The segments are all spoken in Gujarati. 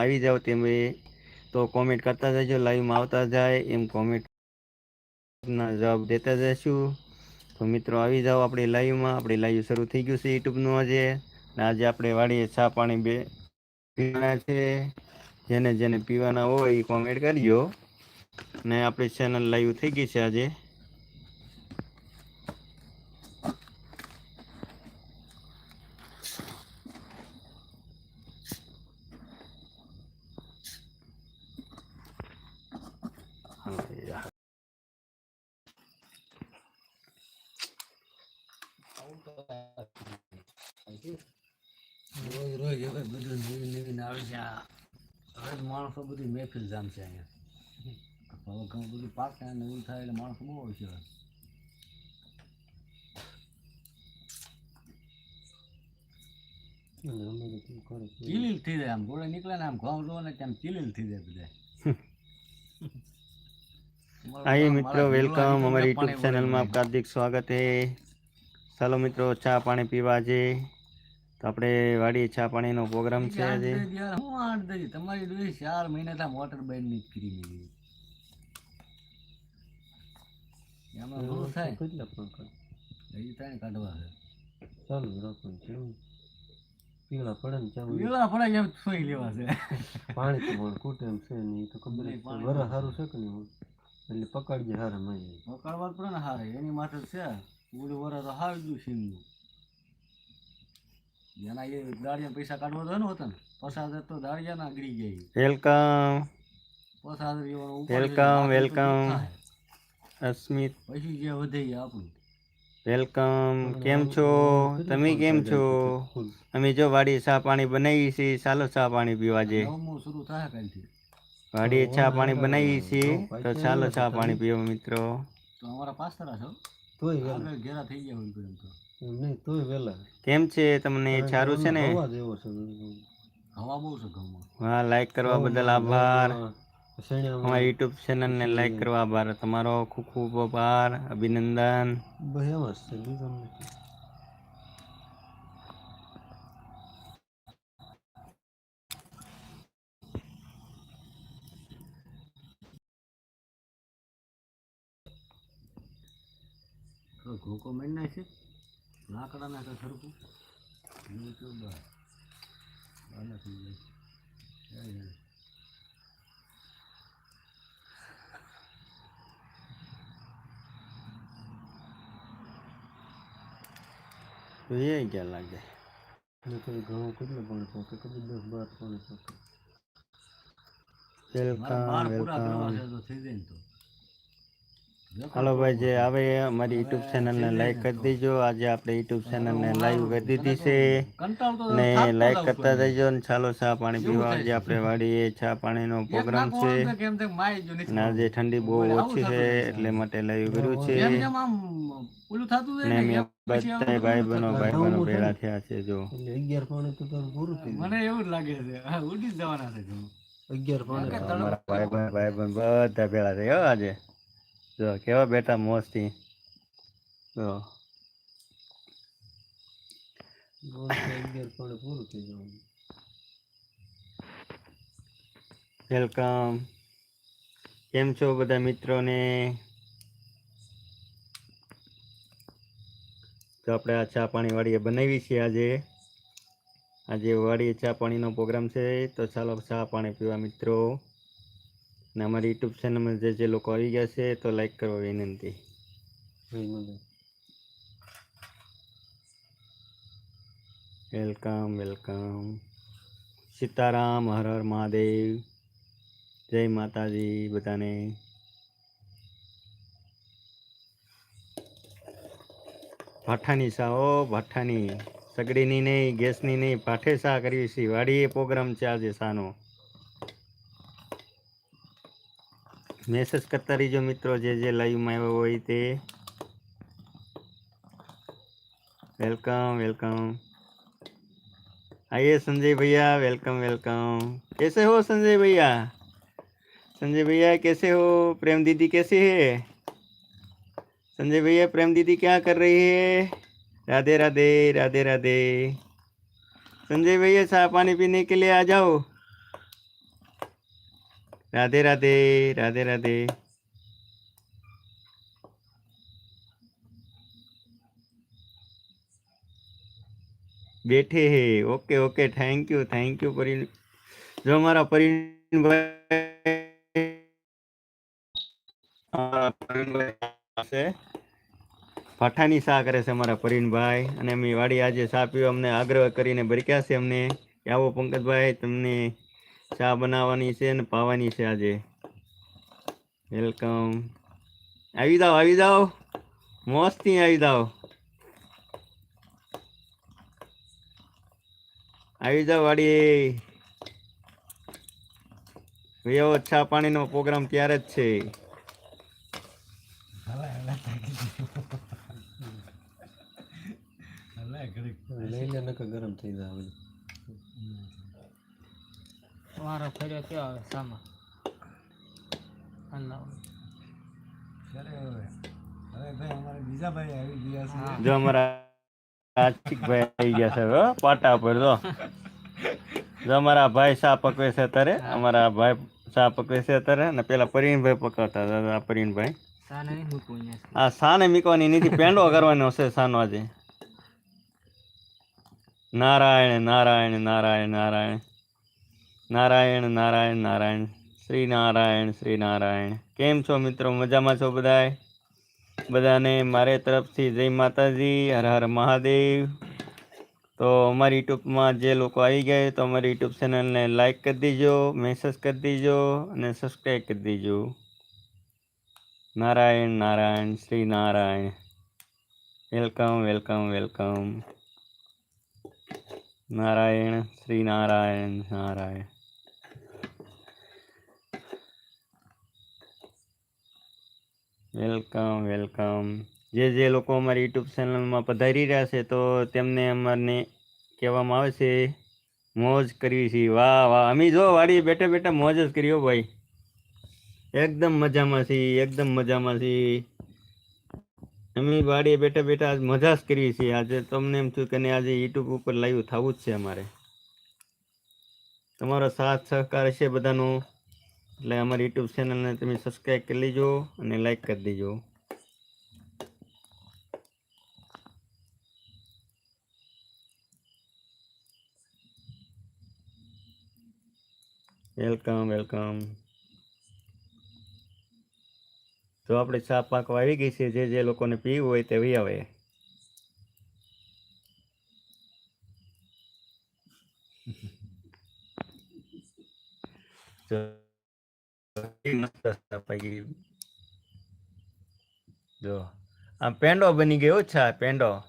આવી જાઓ તમે તો કોમેન્ટ કરતા જજો લાઈવમાં આવતા જાય, એમ કોમેન્ટના જવાબ દેતા જઈશું તો મિત્રો આવી જાઓ આપણી લાઈવમાં આપણી લાઈવ શરૂ થઈ ગયું છે યુટ્યુબનું આજે. આજે આપણે વાડીએ ચા પાણી બે પીવાના છે. જેને જેને પીવાના હોય એ કોમેન્ટ કરજો. ને આપણી ચેનલ લાઈવ થઈ ગઈ છે આજે. હવે બધું નવી નવીન આવે છે. આ હવે માણસો બધી મહેફિલ જામશે અહીંયા. હવે ઘણું બધું પાકે નવું થાય એટલે માણસો બહુ હોય છે હવે. ચીલીલ થઈ જાય આમ. ગોળે નીકળે ને આમ ઘઉં જોવો ને ત્યાં ચીલીલ થઈ જાય બધા. હાય મિત્રો વેલકમ અમારી યુટ્યુબ ચેનલમાં હાર્દિક સ્વાગત હે ચાલો મિત્રો ચા પાણી પીવા જઈએ તો આપણે વાડી ચા પાણીનો પ્રોગ્રામ છે આજે? હું આઠ દઈ. તમારી ડોહી ચાર મહિના થયા મોટર બંધ નહીં કરી મેલી. એમાં ઘણું થાય? હજી ત્રણ કાઢવા છે. પીળા પડે ને ત્યાં પીળા પડે એમ સોઈ લેવા છે. પાણી તો પણ ખૂટે એમ છે નહીં તો ખબર જ નહીં, છે. પાણી વરસ સારું છે કે નહીં? એટલે પકડજે હારે મજા પકડવા પડે ને હારે એની માથે છે. ઓલું વર તો હાર ગયું સિંગનું એના એ દાળિયા પૈસા કાઢવા તો ન હોતા ને. પસાર તો દાળિયા ના અગડી જાય વેલકમ. પસાર હજાર એવાનો ઉપાડ Welcome, છે, બાકી તો welcome. થાય. અસ્મિત. પછી જે વધે એ આપણું. વેલકમ. કેમ છો? તમે કેમ છો? અમે જો વાડી ચા પાણી બનાવી છીએ. ચાલો ચા પાણી પીવા જે શરૂ થાય કાલથી. વાડીએ ચા પાણી બનાવી છીએ. તો ચાલો ચા પાણી પીવા મિત્રો. તો અમારા પાસ્તરા છો? તોય ઘેરા થઈ ગયા હોય તો એમ નહીં તોય વહેલા. કેમ છે? તમને સારું છે ને? અવાજ છે હવા બહુ છે ઘઉંમાં હા લાઈક કરવા બદલ આભાર. અમારી યુટ્યુબ ચેનલને લાઈક કરવા આભાર. તમારો ખૂબ ખૂબ આભાર અભિનંદન. જ છે બીજું ઘોકો મેળ નાખે લાકડા તો સરખું? તો બસ. બાલા થઈ જાય. તો એ ક્યાં લાગે? ને તો ઘણું કેટલું પાણી દસ બાર પણ વેલકમ વેલકમ. થઈ જાય ને તો. હાલો ભાઈ જે આવે અમારી યુટ્યુબ ચેનલને લાઈક કરી દેજો. આજે આપણે યુટ્યુબ ચેનલને લાઈવ કરી દીધી છે. ને લાઈક કરતા. જજો ને ચાલો ચા પાણી પીવા. આજે. આપણે વાડીએ ચા પાણીનો પ્રોગ્રામ છે. ને આજે ઠંડી બહુ ઓછી છે એટલે માટે લાઈવ કર્યું છે. ને આમ બધા ભાઈ બનો ભાઈ જાય. ભેળા થયા છે જો. અગિયાર પાણી તો પૂરું મને એવું લાગે છે. ઉડી જવાના છે અગિયાર પાણી. ભાઈ બહેન બધા ભેળા થયા હો આજે. જો કેવા બેટા મોજથી જો. વેલકમ. કેમ છો બધા મિત્રોને? તો આપણે આ ચા પાણી વાડીએ બનાવી છે આજે. આજે વાડીએ ચા પાણીનો પ્રોગ્રામ છે તો ચાલો ચા પાણી પીવા મિત્રો. ને અમારી યુટ્યુબ ચેનલમાં જે જે લોકો આવી ગયા છે, તો લાઈક કરવા વિનંતી. Welcome welcome Sitaram, Har Har Mahadev. જય માતાજી બધાને. ભાઠાની સા, ઓ ભાઠાની. સગડીની નહીં, ગેસની નહીં, ભાઠે સા કરવી છે. વાડીએ પ્રોગ્રામ છે આજે સાનો. મેસેજ કરતા રહીજો મિત્રો જે જે લાઈવમાં આવ્યો હોય તે वेलकम वेलकम आइए संजय भैया वेलकम वेलकम कैसे हो संजय भैया संजय भैया कैसे हो प्रेम दीदी कैसी है संजय भैया प्रेम दीदी क्या कर रही है राधे राधे राधे राधे संजय भैया चाय पानी पीने के लिए आ जाओ રાધે રાધે રાધે રાધે. બેઠે હે. Okay okay. Thank you thank you Pari જો મારા પરિણભાઈ અમારા સા કરે છે અમારા પરિણભાઈ? અને અમે વાડી આજે સા પીવા અમને આગ્રહ કરીને બરક્યા છે અમને. આવો પંકજભાઈ, તમને ચા બનાવવાની છે ને પાવાની છે આજે. વેલકમ આવી જાઓ આવી જાઓ. મોજથી આવી જાઓ. આવી જાઓ વાડી છા ચા પાણીનો પ્રોગ્રામ ત્યારે જ છે હલા હલા થાકી ગયો હલા ઘડીક લઈ લે નકર ગરમ થઈ જાય બધું. મારો ફેર્યો કયો આવે સામા અલ્લાહ ત્યારે હવે હવે ભાઈ અમારે બીજા ભાઈ આવી ગયા છે હા. જો અમારા આશિકભાઈ આવી ગયા છે, હો, પાટા પર જો. અમારા ભાઈ ચા પકવે છે અત્યારે, અમારા ભાઈ ચા પકવે છે અત્યારે, અને પેલા પરીનભાઈ પકવતા હતા અહીંયા આ સાને મીકવાની નથી પેંડો કરવાનો છે સાનો આજે. નારાયણ નારાયણ નારાયણ નારાયણ. નારાયણ નારાયણ નારાયણ. શ્રી નારાયણ શ્રી નારાયણ કેમ છો મિત્રો? મજામાં છો બધાય? બધાને મારે તરફથી જય માતાજી, હર હર મહાદેવ. તો અમારી યુટ્યુબમાં જે લોકો આવી ગયા તો અમારી યુટ્યુબ ચેનલને લાઈક કરી દીજો, મેસેજ કરી દીજો અને સબસ્ક્રાઈબ કરી દીજો. Narayan Narayan Shri Narayan welcome welcome welcome. Narayan Shri Narayan Narayan. Welcome welcome. જે જે લોકો અમારી યુટ્યુબ ચેનલમાં પધારી રહ્યા છે, તો તેમને અમારને કહેવામાં આવે છે, મોજ કરવી છે. વાહ વાહ. અમે જો વાડી બેઠા બેઠા મોજ જ કર્યો ભાઈ. એકદમ મજામાં છીએ, એકદમ મજામાં છીએ. અમે વાડીએ બેઠા બેઠા આજ મજા જ કરવી છીએ. આજે તમને એમ થયું કે આજે યુટ્યુબ ઉપર લાઈવ થવું જ છે અમારે. તમારો સાથ સહકાર છે બધાનો. એટલે અમારી યુટ્યુબ ચેનલને તમે સબસ્ક્રાઈબ કરી લેજો અને લાઈક કરી દેજો. વેલકમ વેલકમ તો આપણે ચા પાકવા આવી ગઈ છે, જે જે લોકોને પીવું હોય તે વી આવે. જો કેવી પાકી જો આ પેંડો બની ગયો છા પેંડો.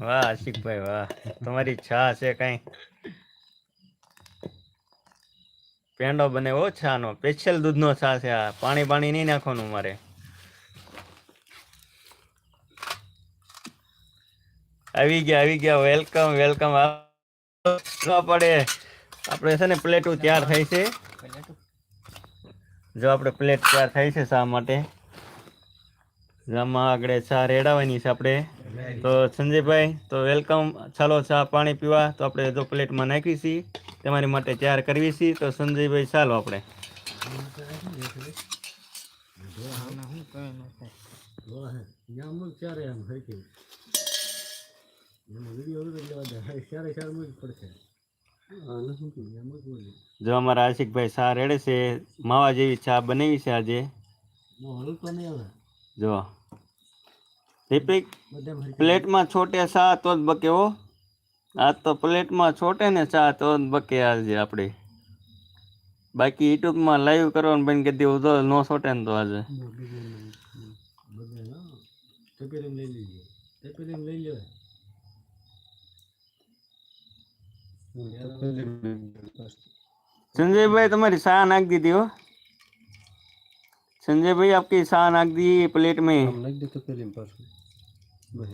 વાહ, આશિકભાઈ, વાહ. તમારી છા છે કઈ. પેંડો બને ઓ છાનો. સ્પેશિયલ દૂધનો છા છે આ. પાણી પાણી નહીં નાખવાનું મારે. આવી ગયા આવી ગયા. વેલકમ વેલકમ પડે. આપણે છે ને પ્લેટો તૈયાર થઈ છે. જો આપણે પ્લેટ તૈયાર થઈ છે શા માટે? આમાં આગળ ચા રેડાવાની છે આપણે. તો સંજયભાઈ, તો વેલકમ ચાલો ચા પાણી પીવા. તો આપણે જો પ્લેટમાં નાખી છીએ તમારી માટે તૈયાર કરવી છીએ તો સંજયભાઈ, ચાલો આપણે. ક્યારે. જો અમારા આશિકભાઈ ચા રેડે છે માવા જેવી ચા બનાવી છે આજે જો દીપિક પ્લેટમાં છોટે ચા તો જ બકે હો આ તો પ્લેટમાં છોટે ને ચા તો જ બકે આજે આપણે બાકી યુટ્યુબમાં લાઈવ કરવાનું બની કે દીવું તો નો છોટે ને તો આજે લઈ. લઈ લેવાય. સંજયભાઈ તમારી ચા નાખ દીધી હો संजय आपकी चा नाख दी प्लेट में આમ નાખી દે તપેલીમાં પાછું. બસ.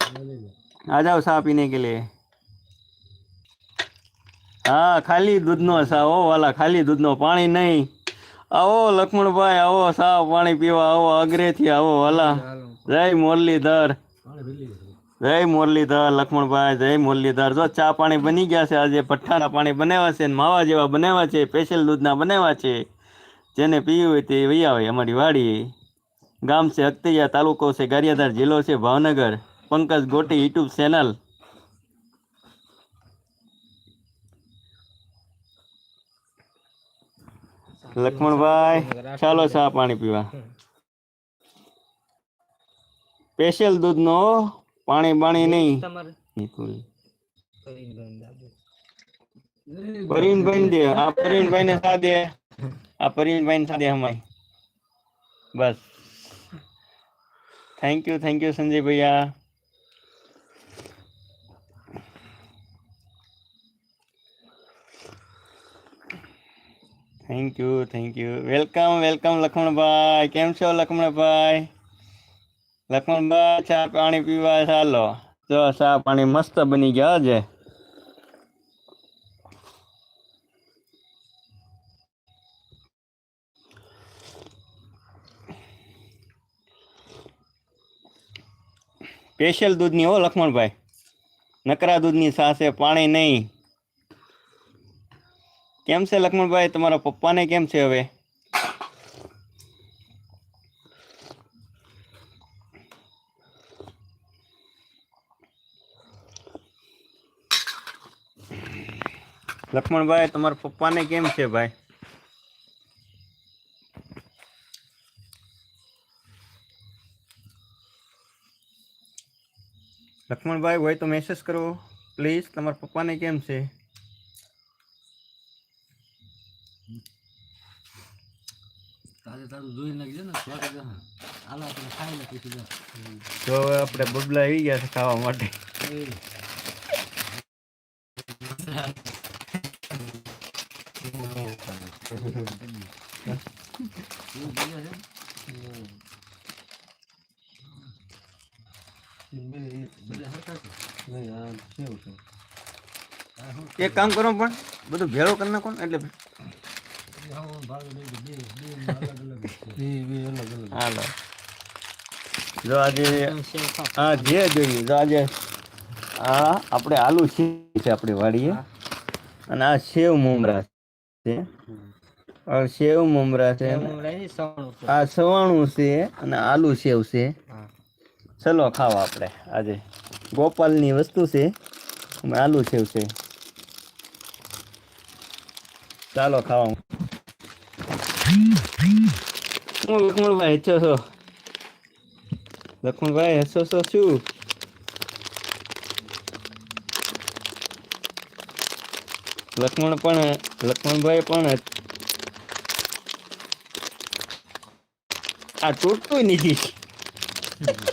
હા, લઈ લે. आ जाओ चा पीने के लिए હા ખાલી દૂધનો ચા ઓ વાલા ખાલી દૂધનો પાણી નહીં આવો લક્ષ્મણભાઈ આવો ચા પાણી પીવા આવો અગ્રેથી આવો વાલા હાલો જય મુરલીધર પાણી ભરી લેજો. જય મુરલીધર લક્ષ્મણભાઈ જય મુરલીધર. જો ચા પાણી બની ગયા છે આજે ભઠ્ઠાના પાણી બનાવ્યા છે માવા જેવા બનાવ્યા છે સ્પેશિયલ દૂધના બનાવ્યા છે. જેને પીવું હોય તે વહી આવે અમારી વાડી. ગામ છે અક્તૈયા તાલુકો છે ગારિયાધાર જિલ્લો છે Bhavnagar. Pankaj Goti YouTube channel. Laxmanbhai ચાલો ચા પાણી પીવા. સ્પેશિયલ દૂધનો પાણી બાણી નહીં. તમારે નિકુલ કરીને બંધ આપો. પરવીનભાઈ દે આ પરવીનભાઈ ને સા દે આ પરવીનભાઈ ને સા દે હમાય બસ. Thank you thank you Sanjay Bhaiya. Thank you thank you welcome welcome Laxmanbhai કેમ છો લક્ષ્મણભાઈ લક્ષ્મણભાઈ ચા પાણી પીવા ચાલો. જો ચા પાણી મસ્ત બની ગયા છે સ્પેશિયલ દૂધની હો, લખમણભાઈ. નકરા દૂધની સાસે પાણી નહીં. કેમ છે લક્ષ્મણભાઈ તમારા પપ્પાને કેમ છે હવે? લક્ષ્મણભાઈ તમારા પપ્પાને કેમ છે ભાઈ? લક્ષ્મણભાઈ હોય તો મેસેજ કરો પ્લીઝ તમારા પપ્પાને કેમ છે? તારે તારું જોઈ નાખજે ને સ્વાગત છે. હા હાલો આપણે ખાઈ લે પછી જા. તો હવે આપણે બબલા આવી ગયા છે ખાવા માટે. એક કામ કરો પણ, બધું ભેળો કરી નાખો એટલે. હાલો જો આજે હા જે જોઈએ, જો આજે આ આપણે આલુ છે આપણી વાડીએ અને આ સેવ મમરા છે. સેવ મમરા છે. આ સવાણું છે અને આલુ સેવ છે. ચલો ખાવા આપણે. આજે ગોપાલની વસ્તુ છે. અને આલુ સેવ છે. ચાલો ખાવા હું લક્ષ્મણભાઈ હેચો છો. લક્ષ્મણભાઈ હેચો છો શું? લક્ષ્મણ પણ લક્ષ્મણભાઈ પણ આ તૂટતું નથી